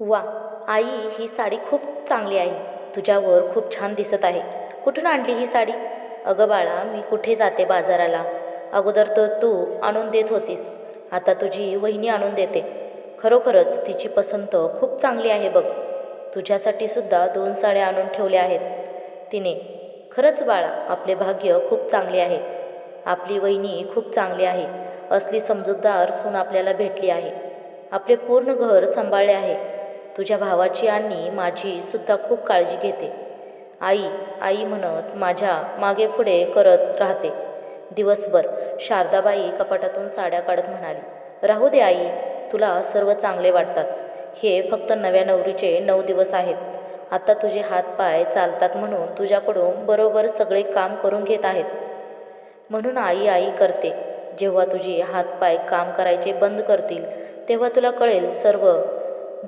वा आई ही साडी खूप चांगली आहे. तुझ्यावर खूप छान दिसत आहे. कुठून आणली ही साडी? अगं बाळा मी कुठे जाते बाजाराला? अगोदर तर तू आणून देत होतीस. आता तुझी वहिनी आणून देते. खरोखरच तिची पसंत खूप चांगली आहे बघ. तुझ्यासाठी सुद्धा दोन साड्या आणून ठेवल्या आहेत. तिने खरंच बाळा आपले भाग्य खूप चांगले आहे. आपली वहिनी खूप चांगली आहे. असली समजूतदार सून आपल्याला भेटली आहे. आपले पूर्ण घर सांभाळले आहे. तुझ्या भावाची आणि माझी सुद्धा खूप काळजी घेते. आई आई म्हणत माझ्या मागे पुढे करत राहते. दिवसभर शारदाबाई कपाटातून साड्या काढत म्हणाली राहू दे आई तुला सर्व चांगले वाटतात. हे फक्त नव्या नवरीचे नऊ दिवस आहेत. आता तुझे हात पाय चालतात म्हणून तुझ्याकडून बरोबर सगळे काम करून घेत आहेत. म्हणून आई आई करते. जेव्हा तुझे हातपाय काम करायचे बंद करतील तेव्हा तुला कळेल सर्व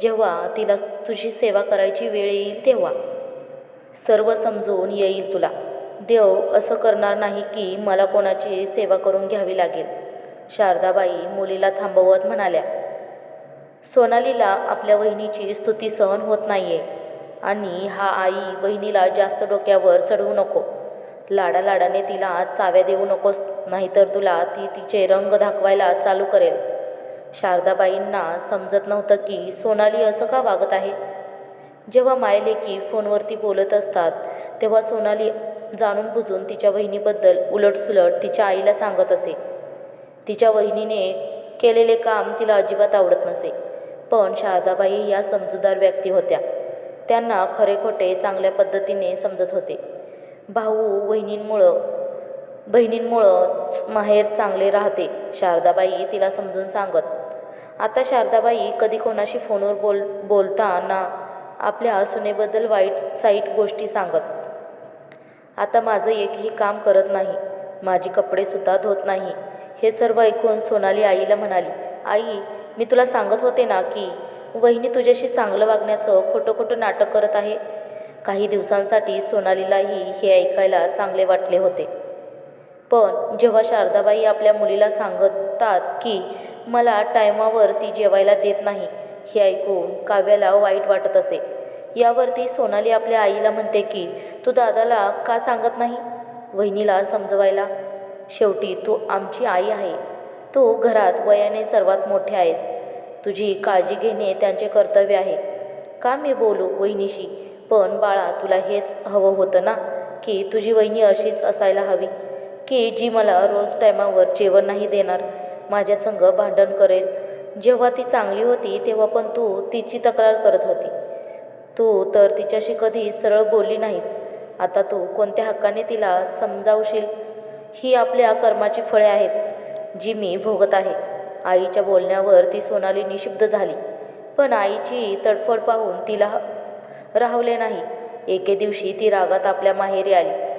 जेव्हा तिला तुझी सेवा करायची वेळ येईल तेव्हा. सर्व समजून येईल तुला. देव असं करणार नाही की मला कोणाची सेवा करून घ्यावी लागेल. शारदाबाई मुलीला थांबवत म्हणाल्या. सोनालीला आपल्या वहिनीची स्तुती सहन होत नाहीये आणि हा आई बहिणीला जास्त डोक्यावर चढवू नको. लाडालाडाने तिला चाव्या देऊ नकोस नाहीतर तुला ती तिचे रंग दाखवायला चालू करेल. शारदाबाईंना समजत नव्हतं की सोनाली असं का वागत आहे. जेव्हा मायलेकी फोनवरती बोलत असतात तेव्हा सोनाली जाणून बुजून तिच्या वहिनीबद्दल उलटसुलट तिच्या आईला सांगत असे. तिच्या वहिनीने केलेले काम तिला अजिबात आवडत नसे पण शारदाबाई या समजूदार व्यक्ती होत्या. त्यांना खरे खोटे चांगल्या पद्धतीने समजत होते. भाऊ वहिनींमुळं बहिणींमुळंच माहेर चांगले राहते शारदाबाई तिला समजून सांगत आता शारदाबाई कधी कोणाशी फोनवर बोल बोलताना आपल्या सुनेबद्दल वाईट साईट गोष्टी सांगत. आता माझं एकही काम करत नाही. माझी कपडेसुद्धा धुत नाही. हे सर्व ऐकून सोनाली आईला म्हणाली आई मी तुला सांगत होते ना की वहिनी तुझ्याशी चांगलं वागण्याचं खोटं खोटं नाटक करत आहे. काही दिवसांसाठी सोनालीलाही हे ऐकायला चांगले वाटले होते. पण जेव्हा शारदाबाई आपल्या मुलीला सांगत सांगतात की मला टायमावर ती जेवायला देत नाही. हे ऐकून काव्याला वाईट वाटत असे. यावरती सोनाली आपल्या आईला म्हणते की तू दादाला का सांगत नाही? वहिनीला समजवायला. शेवटी तू आमची आई आहे. तू घरात वयाने सर्वात मोठे आहेस. तुझी काळजी घेणे त्यांचे कर्तव्य आहे. का मी बोलू वहिनीशी? पण बाळा तुला हेच हवं होतं ना की तुझी वहिनी अशीच असायला हवी की जी मला रोज टायमावर जेवण नाही देणार. माझ्या संग भांडण करेल. जेव्हा ती चांगली होती तेव्हा पण तू तिची तक्रार करत होती. तू तर तिच्याशी कधी सरळ बोलली नाहीस. आता तू कोणत्या हक्काने तिला समजावशील? ही आपल्या कर्माची फळे आहेत जी मी भोगत आहे. आईच्या बोलण्यावर ती सोनाली निशिब्द झाली. पण आईची तडफड पाहून तिला राहवले नाही. एके दिवशी ती रागात आपल्या माहेरी आली.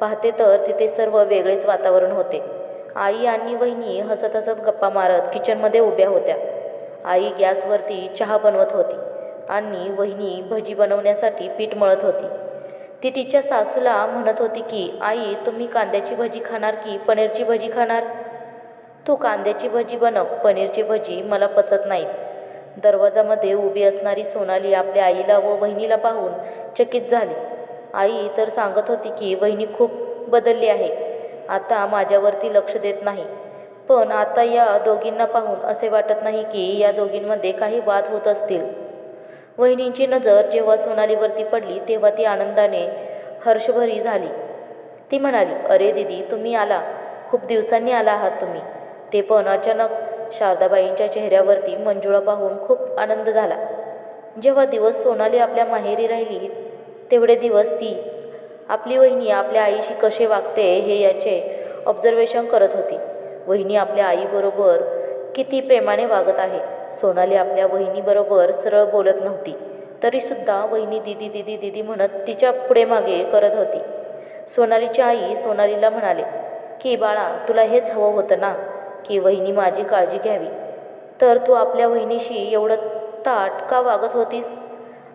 पाहते तर तिथे सर्व वेगळेच वातावरण होते. आई आणि वहिनी हसत हसत गप्पा मारत किचनमध्ये उभ्या होत्या. आई गॅसवरती चहा बनवत होती आणि वहिनी भजी बनवण्यासाठी पीठ मळत होती. ती तिच्या सासूला म्हणत होती की आई तुम्ही कांद्याची भजी खाणार की पनीरची भजी खाणार? तू कांद्याची भजी बनव पनीरची भजी मला पचत नाहीत दरवाजामध्ये उभी असणारी सोनाली आपल्या आईला व वहिनीला पाहून चकित झाली. आई तर सांगत होती की वहिनी खूप बदलली आहे आता माझ्यावरती लक्ष देत नाही. पण आता या दोघींना पाहून असे वाटत नाही की या दोघींमध्ये काही वाद होत असतील. वहिनींची नजर जेव्हा सोनालीवरती पडली तेव्हा ती आनंदाने हर्षभरी झाली. ती म्हणाली अरे दिदी तुम्ही आला. खूप दिवसांनी आला आहात तुम्ही. ते पण अचानक शारदाबाईंच्या चेहऱ्यावरती मंजुळा पाहून खूप आनंद झाला. जेव्हा दिवस सोनाली आपल्या माहेरी राहिली तेवढे दिवस ती आपली वहिनी आपल्या आईशी कसे वागते हे याचे ऑब्झर्वेशन करत होती. वहिनी आपल्या आईबरोबर किती प्रेमाने वागत आहे. सोनाली आपल्या वहिनीबरोबर सरळ बोलत नव्हती. तरीसुद्धा वहिनी दिदी दिदी दिदी म्हणत तिच्या पुढे मागे करत होती. सोनालीची आई सोनालीला म्हणाले की बाळा तुला हेच हवं होतं ना? की वहिनी माझी काळजी घ्यावी? तर तू आपल्या वहिनीशी एवढं ताट का वागत होतीस?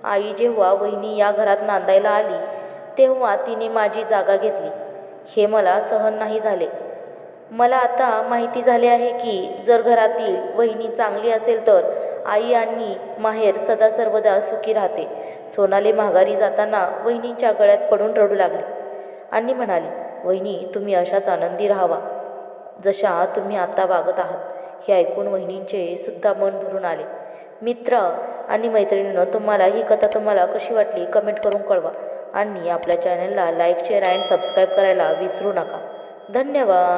आई जेव्हा वहिनी या घरात नांदायला आली तेव्हा तिने माझी जागा घेतली. हे मला सहन नाही झाले. मला आता माहिती झाले आहे की जर घरातील वहिनी चांगली असेल तर आई आणि माहेर सदा सर्वदा सुखी राहते. सोनाली माघारी जाताना वहिनींच्या गळ्यात पडून रडू लागली आणि म्हणाली वहिनी तुम्ही अशाच आनंदी राहावा. जशा तुम्ही आता वागत आहात हे ऐकून वहिनींचे सुद्धा मन भरून आले. मित्र आणि मैत्रिणीनं तुम्हाला ही कथा तुम्हाला कशी वाटली कमेंट करून कळवा. आणि आपल्या चॅनलला लाईक शेअर अँड सबस्क्राईब करायला विसरू नका. धन्यवाद.